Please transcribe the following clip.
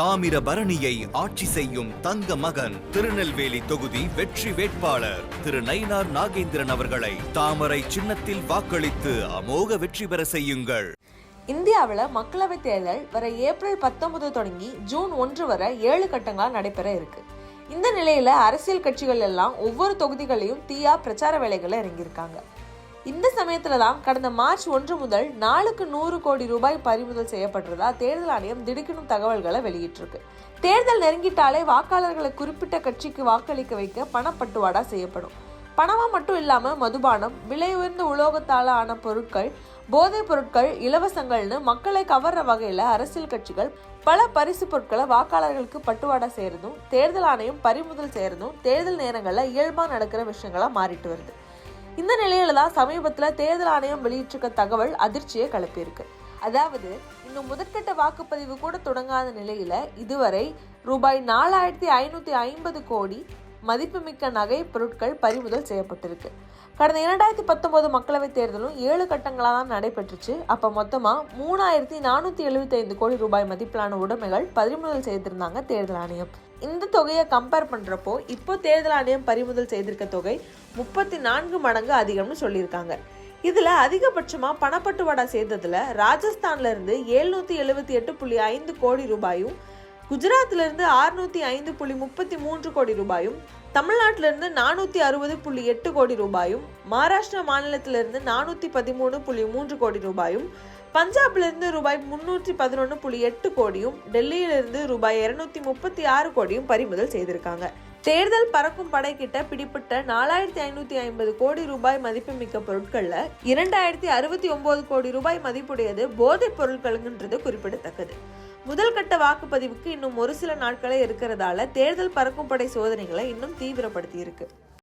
தாமிரபரணியை ஆட்சி செய்யும் தங்க மகன் திருநெல்வேலி தொகுதி வெற்றி வேட்பாளர் திரு நயினார் நாகேந்திரன் அவர்களை தாமரை சின்னத்தில் வாக்களித்து அமோக வெற்றி பெற செய்யுங்கள். இந்தியாவில் மக்களவைத் தேர்தல் வர ஏப்ரல் பத்தொன்பது தொடங்கி ஜூன் ஒன்று வரை ஏழு கட்டங்களாக நடைபெற இருக்கு. இந்த நிலையில அரசியல் கட்சிகள் எல்லாம் ஒவ்வொரு தொகுதிகளையும் தீயா பிரச்சார வேலைகளை இறங்கியிருக்காங்க. இந்த சமயத்தில் தான் கடந்த மார்ச் ஒன்று முதல் நாளுக்கு நூறு கோடி ரூபாய் பறிமுதல் செய்யப்பட்டதா தேர்தல் ஆணையம் திடுக்கிடும் தகவல்களை வெளியிட்டிருக்கு. தேர்தல் நெருங்கிட்டாலே வாக்காளர்களை குறிப்பிட்ட கட்சிக்கு வாக்களிக்க வைக்க பணப்பட்டுவாடா செய்யப்படும். பணமா மட்டும் இல்லாமல் மதுபானம் விலை உயர்ந்த உலோகத்தால் ஆன பொருட்கள் போதைப் பொருட்கள் இலவசங்கள்னு மக்களை கவர்ற வகையில் அரசியல் கட்சிகள் பல பரிசு பொருட்களை வாக்காளர்களுக்கு பட்டுவாடா செய்யறதும் தேர்தல் ஆணையம் பறிமுதல் செய்யறதும் தேர்தல் நேரங்களில் இயல்பாக நடக்கிற விஷயங்களாக மாறிட்டு வருது. இந்த நிலையில தான் சமீபத்துல தேர்தல் ஆணையம் வெளியிட்டிருக்க தகவல் அதிர்ச்சியை கிளப்பியிருக்கு அதாவது இன்னும் முதற்கட்ட வாக்குப்பதிவு கூட தொடங்காத நிலையில இதுவரை ரூபாய் நாலாயிரத்தி ஐநூத்தி ஐம்பது கோடி மதிப்புமிக்க நகை பொருட்கள் பறிமுதல் செய்யப்பட்டிருக்கு. கடந்த இரண்டாயிரத்தி பத்தொன்பது மக்களவைத் தேர்தலும் ஏழு கட்டங்களாக தான் நடைபெற்றுச்சு. அப்போ மொத்தமாக மூணாயிரத்தி நானூற்றி எழுபத்தைந்து கோடி ரூபாய் மதிப்பிலான உடைமைகள் பறிமுதல் செய்திருந்தாங்க தேர்தல் ஆணையம். இந்த தொகையை கம்பேர் பண்ணுறப்போ இப்போ தேர்தல் ஆணையம் பறிமுதல் செய்திருக்க தொகை முப்பத்தி நான்கு மடங்கு அதிகம்னு சொல்லியிருக்காங்க. இதில் அதிகபட்சமாக பணப்பட்டுவாடா செய்ததில் ராஜஸ்தான்ல இருந்து எழுநூற்றி எழுபத்தி எட்டு புள்ளி ஐந்து கோடி ரூபாயும் குஜராத்திலிருந்து ஆறுநூற்றி ஐந்து புள்ளி முப்பத்தி மூன்று கோடி ரூபாயும் தமிழ்நாட்டிலிருந்து நானூற்றி அறுபது புள்ளி எட்டு கோடி ரூபாயும் மகாராஷ்டிரா மாநிலத்திலிருந்து நானூற்றி பதிமூணு புள்ளி மூன்று கோடி ரூபாயும் பஞ்சாப்லருந்து ரூபாய் முன்னூற்றி பதினொன்று புள்ளி எட்டு கோடியும் டெல்லியிலிருந்து ரூபாய் இருநூத்தி முப்பத்தி ஆறு கோடியும் பறிமுதல் செய்திருக்காங்க. தேர்தல் பறக்கும் படை கிட்ட பிடிப்பட்ட நாலாயிரத்தி ஐநூற்றி ஐம்பது கோடி ரூபாய் மதிப்புமிக்க பொருட்களில் இரண்டாயிரத்தி அறுபத்தி ஒம்பது கோடி ரூபாய் மதிப்புடையது போதைப் பொருட்களுங்கிறது குறிப்பிடத்தக்கது. முதல் கட்ட வாக்குப்பதிவுக்கு இன்னும் ஒரு சில நாட்களே இருக்கிறதால தேர்தல் பறக்கும் படை சோதனைகளை இன்னும் தீவிரப்படுத்தி இருக்கு